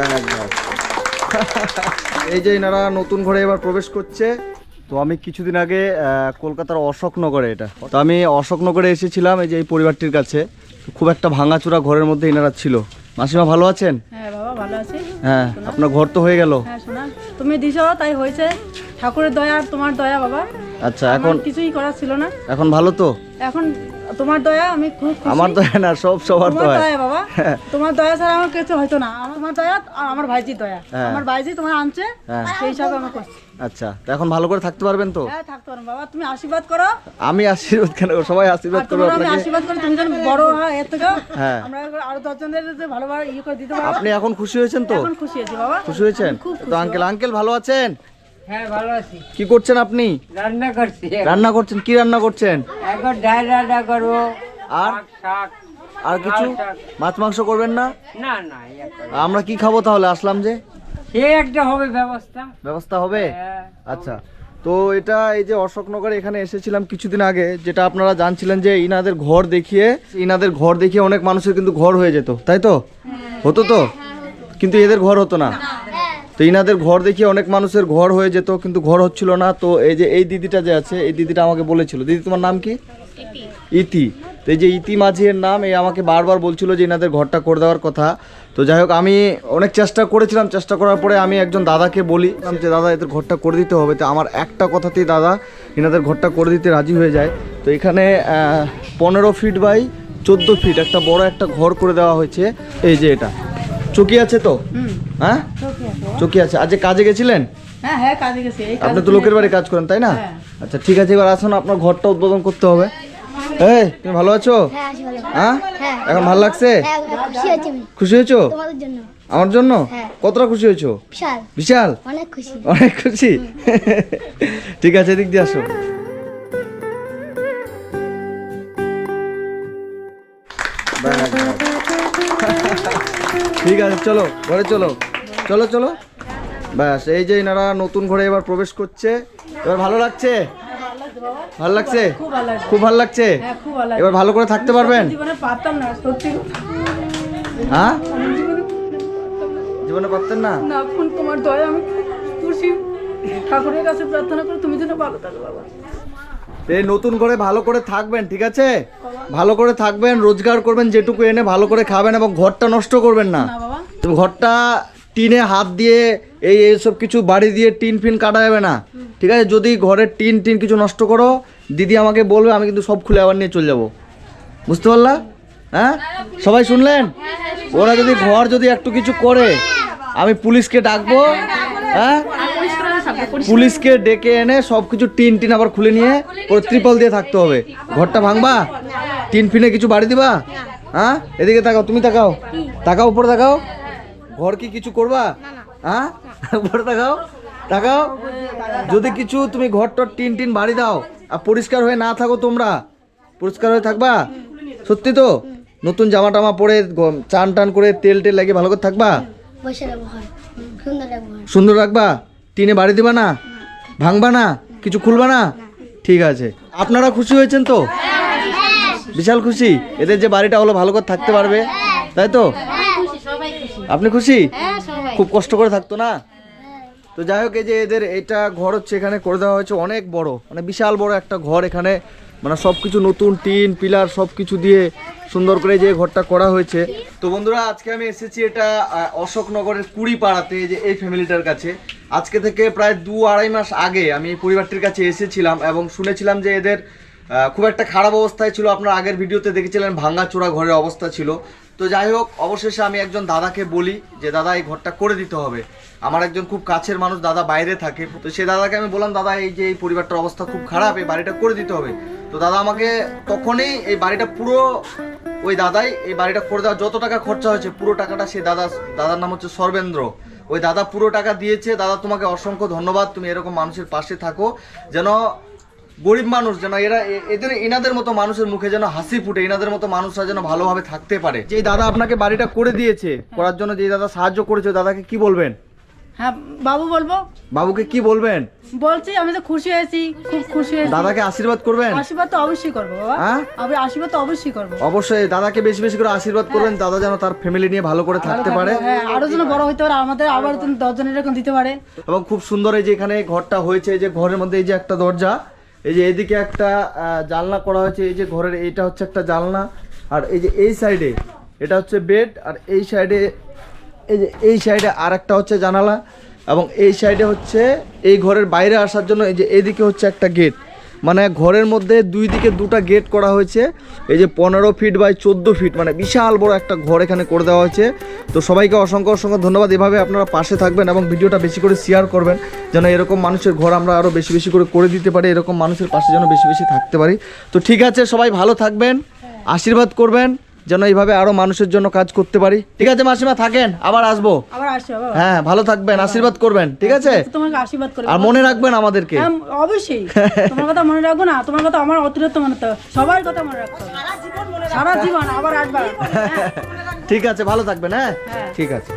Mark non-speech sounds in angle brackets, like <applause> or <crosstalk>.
<laughs> এই যে এনারা নতুন ঘরে এবার প্রবেশ করছে। তো আমি কিছুদিন আগে কলকাতার অশোকনগরে এটা। তো আমি অশোকনগরে এসেছিলাম এই যে এই পরিবারটির কাছে। খুব একটা ভাঙাচোরা ঘরের মধ্যে এনারা ছিল। মাসিমা ভালো আছেন? হ্যাঁ বাবা ভালো আছি। হ্যাঁ আপনার ঘর তো হয়ে গেল। হ্যাঁ শোনা। তুমি দিছো তাই হয়েছে। ঠাকুরের দয়া আর তোমার দয়া বাবা। আচ্ছা এখন কিছুই করার ছিল না। এখন ভালো তো? এখন তোমার দয়া আমি খুব খুশি। আমার তো না সব সবার দয়া। বাবা। <laughs> তোমার দয়া ছাড়া আমার কিছু হয়তো না। তোমার দয়া আর আমার ভাইজির দয়া। হ্যাঁ। আমার ভাইজি তোমার আনছে হ্যাঁ। সেই হিসাবে আমি করছি। আচ্ছা তো এখন ভালো করে থাকতে পারবেন তো? হ্যাঁ থাকতে পারো বাবা। তুমি আশীর্বাদ করো। আমি আশীর্বাদ কেন সবাই আশীর্বাদ আমি করি তুমি যেন বড় হয় এর থেকে হ্যাঁ। আমরা আরও দশজনের যে ভালোভাবে ইয়ে করে দিতে পারব। আপনি এখন খুশি হয়েছেন তো? এখন খুশি বাবা। খুশি হয়েছেন? তো আঙ্কেল আঙ্কেল ভালো আছেন? হ্যাঁ ভালো আছি। কি করছেন আপনি? রান্না করছি। রান্না করছেন? কি রান্না করছেন? এখন ডাল রান্না করব। আর? শাক আর কিছু? মাছ মাংস করবেন না? না না আমরা কি খাব তাহলে? আসলাম যে। সে একটা হবে ব্যবস্থা। ব্যবস্থা হবে? হ্যাঁ, আচ্ছা। তো এটা এই যে অশোকনগরে এখানে এসেছিলাম কিছুদিন আগে যেটা আপনারা জানছিলেন যে ইনাদের ঘর দেখিয়ে ইনাদের ঘর দেখিয়ে অনেক মানুষের কিন্তু ঘর হয়ে যেত। তাই তো? হতো তো? কিন্তু এদের ঘর হতো না তো ইনাদের ঘর দেখিয়ে অনেক মানুষের ঘর হয়ে যেত কিন্তু ঘর হচ্ছিল না। তো এই যে এই দিদিটা যে আছে এই দিদিটা আমাকে বলেছিল। দিদি তোমার নাম কি? ইতি। তো এই যে ইতি মাঝির নাম এই আমাকে বারবার বলছিল যে এনাদের ঘরটা করে দেওয়ার কথা। তো যাই হোক আমি অনেক চেষ্টা করেছিলাম। চেষ্টা করার পরে আমি একজন দাদাকে বলি যে দাদা এদের ঘরটা করে দিতে হবে। তো আমার একটা কথাতেই দাদা এনাদের ঘরটা করে দিতে রাজি হয়ে যায়। তো এখানে পনেরো ফিট বাই চোদ্দ ফিট একটা বড় একটা ঘর করে দেওয়া হয়েছে। এই যে এটা। চকি আছে তো? হ্যাঁ। চকি আছে। আজ কাজে গেছিলেন? হ্যাঁ হ্যাঁ কাজে গেছি। এই আপনি তো লোকের বাড়ি কাজ করেন তাই না? হ্যাঁ। আচ্ছা ঠিক আছে এবার আসুন আপনার ঘরটা উদ্বোধন করতে হবে। এই তুমি ভালো আছো? হ্যাঁ আছি ভালো। এখন ভালো লাগছে? খুশি হয়েছো আমার জন্য। কতটা খুশি হয়েছো? বিশাল। বিশাল? অনেক খুশি। অনেক খুশি? ঠিক আছে এদিক দিয়ে আসো। ঠিক আছে চলো ঘরে চলো। চলো চলো। ব্যাস এই যে এনারা নতুন ঘরে এবার প্রবেশ করছে। এবার ভালো লাগছে? ভালো লাগছে? খুব ভালো লাগছে? এবার ভালো করে থাকতে পারবেন? হ্যাঁ? জীবনে জীবনে পারতেন না? না এখন তোমার দয়া আমি খুশি। ঠাকুরের কাছে প্রার্থনা করে তুমি যেন ভালো থাকো বাবা। এই নতুন করে ভালো করে থাকবেন ঠিক আছে? ভালো করে থাকবেন রোজগার করবেন যেটুকু এনে ভালো করে খাবেন এবং ঘরটা নষ্ট করবেন না। ঘরটা টিনে হাত দিয়ে এই এইসব কিছু বাড়ি দিয়ে টিন ফিন কাটা যাবে না। ঠিক আছে? যদি ঘরের টিন টিন কিছু নষ্ট করো দিদি আমাকে বলবে আমি কিন্তু সব খুলে আবার নিয়ে চলে যাব। বুঝতে পারলা? হ্যাঁ? সবাই শুনলেন? ওরা যদি ঘর যদি একটু কিছু করে আমি পুলিশকে ডাকবো হ্যাঁ? পুলিশকে ডেকে এনে সব কিছু টিন টিন আবার খুলে নিয়ে পুরো ত্রিপল দিয়ে থাকতে হবে। ঘরটা ভাঙবা? টিন ফিনে কিছু বাড়ি দিবা? হ্যাঁ? এদিকে তাকাও তুমি তাকাও। তাকাও উপরে তাকাও। ঘর কি কিছু করবা? হ্যাঁ? উপরে তাকাও তাকাও। যদি কিছু তুমি ঘরটার টিন টিন বাড়ি দাও আর পরিষ্কার হয়ে না থাকো তোমরা পরিষ্কার হয়ে থাকবা? সত্যি তো? নতুন জামা টামা পরে চান টান করে তেল টেল লাগিয়ে ভালো করে থাকবা? সুন্দর রাখবা? টিনে বাড়ি দিবা না? ভাঙবা না? কিছু খুলবা না? ঠিক আছে। আপনারা খুশি হয়েছেন তো? বিশাল খুশি। এদের যে বাড়িটা হলো ভালো করে থাকতে পারবে, তাই তো? আপনি খুশি? খুব কষ্ট করে থাকতো না? তো যাই হোক, এই যে এদের এটা ঘর হচ্ছে এখানে করে দেওয়া হয়েছে অনেক বড় মানে বিশাল বড় একটা ঘর এখানে মানে সব কিছু নতুন টিন, পিলার সব কিছু দিয়ে সুন্দর করে যে ঘরটা করা হয়েছে। তো বন্ধুরা, আজকে আমি এসেছি এটা অশোকনগরের কুড়ি পাড়াতে যে এই ফ্যামিলিটার কাছে। আজকে থেকে প্রায় দু আড়াই মাস আগে আমি এই পরিবারটির কাছে এসেছিলাম এবং শুনেছিলাম যে এদের খুব একটা খারাপ অবস্থায় ছিল। আপনার আগের ভিডিওতে দেখেছিলেন, ভাঙাচোরা ঘরের অবস্থা ছিল। তো যাই হোক, অবশেষে আমি একজন দাদাকে বলি যে, দাদা, এই ঘরটা করে দিতে হবে। আমার একজন খুব কাছের মানুষ, দাদা বাইরে থাকে। তো সে দাদাকে আমি বললাম, দাদা, এই যে এই পরিবারটার অবস্থা খুব খারাপ, এই বাড়িটা করে দিতে হবে। তো দাদা আমাকে তখনই এই বাড়িটা পুরো, ওই দাদাই এই বাড়িটা করে দেওয়া যত টাকা খরচা হয়েছে, পুরো টাকাটা সে দাদা, দাদার নাম হচ্ছে সর্বেন্দ্র। ওই দাদা পুরো টাকা দিয়েছে। দাদা, তোমাকে অসংখ্য ধন্যবাদ। তুমি এরকম মানুষের পাশে থাকো। যেন গরিব মানুষ যেন এরা এদের এনাদের মতো মানুষের মুখে যেন হাসি ফুটে এনাদের মতো মানুষরা যেন ভালোভাবে থাকতে পারে। যে দাদা আপনাকে বাড়িটা করে দিয়েছে করার জন্য যে দাদা সাহায্য করেছে দাদাকে কি বলবেন? হ্যাঁ বাবু বলব। বাবুকে কি বলবেন? বলছি আমি তো খুশি হয়েছি খুব খুশি হয়েছি। দাদাকে আশীর্বাদ করবেন? আশীর্বাদ তো অবশ্যই করব হ্যাঁ? আমি আশীর্বাদ তো অবশ্যই করব। অবশ্যই দাদাকে বেশি বেশি করে আশীর্বাদ করবেন দাদা যেন তার ফ্যামিলি নিয়ে ভালো করে থাকতে পারে। হ্যাঁ আরও যেন বড় হইতে পারে আমাদের আবার এরকম দিতে পারে। এবং খুব সুন্দর এই যে এখানে ঘরটা হয়েছে যে ঘরের মধ্যে এই যে একটা দরজা এই যে এদিকে একটা জানলা করা হয়েছে, এই যে ঘরের এইটা হচ্ছে একটা জানলা, আর এই যে এই সাইডে, এটা হচ্ছে বেড, আর এই সাইডে, এই যে এই সাইডে আর একটা হচ্ছে জানালা, এবং এই সাইডে হচ্ছে এই ঘরের বাইরে আসার জন্য এই যে এদিকে হচ্ছে একটা গেট। মানে ঘরের মধ্যে দুই দিকে দুটা গেট করা হয়েছে। এই যে পনেরো ফিট বাই চোদ্দ ফিট মানে বিশাল বড় একটা ঘর এখানে করে দেওয়া হয়েছে। তো সবাইকে অসংখ্য অসংখ্য ধন্যবাদ। এভাবে আপনারা পাশে থাকবেন এবং ভিডিওটা বেশি করে শেয়ার করবেন, যেন এরকম মানুষের ঘর আমরা আরও বেশি বেশি করে করে দিতে পারি, এরকম মানুষের পাশে যেন বেশি বেশি থাকতে পারি। তো ঠিক আছে, সবাই ভালো থাকবেন, আশীর্বাদ করবেন। যেন এইভাবে আরও মানুষের জন্য কাজ করতে পারি। ঠিক আছে মাসিমা থাকেন আবার আসব। আবার আসবে বাবা। হ্যাঁ ভালো থাকবেন আশীর্বাদ করবেন ঠিক আছে? তোমাকে আশীর্বাদ আর মনে রাখবেন আমাদেরকে। হ্যাঁ অবশ্যই। তোমার কথা মনে রাখব না তোমার কথা আমার অতিরিক্ত মনে তো সবার কথা মনে রাখব সারা জীবন আবার আসবা। হ্যাঁ। ঠিক আছে ভালো থাকবেন হ্যাঁ? হ্যাঁ। ঠিক আছে।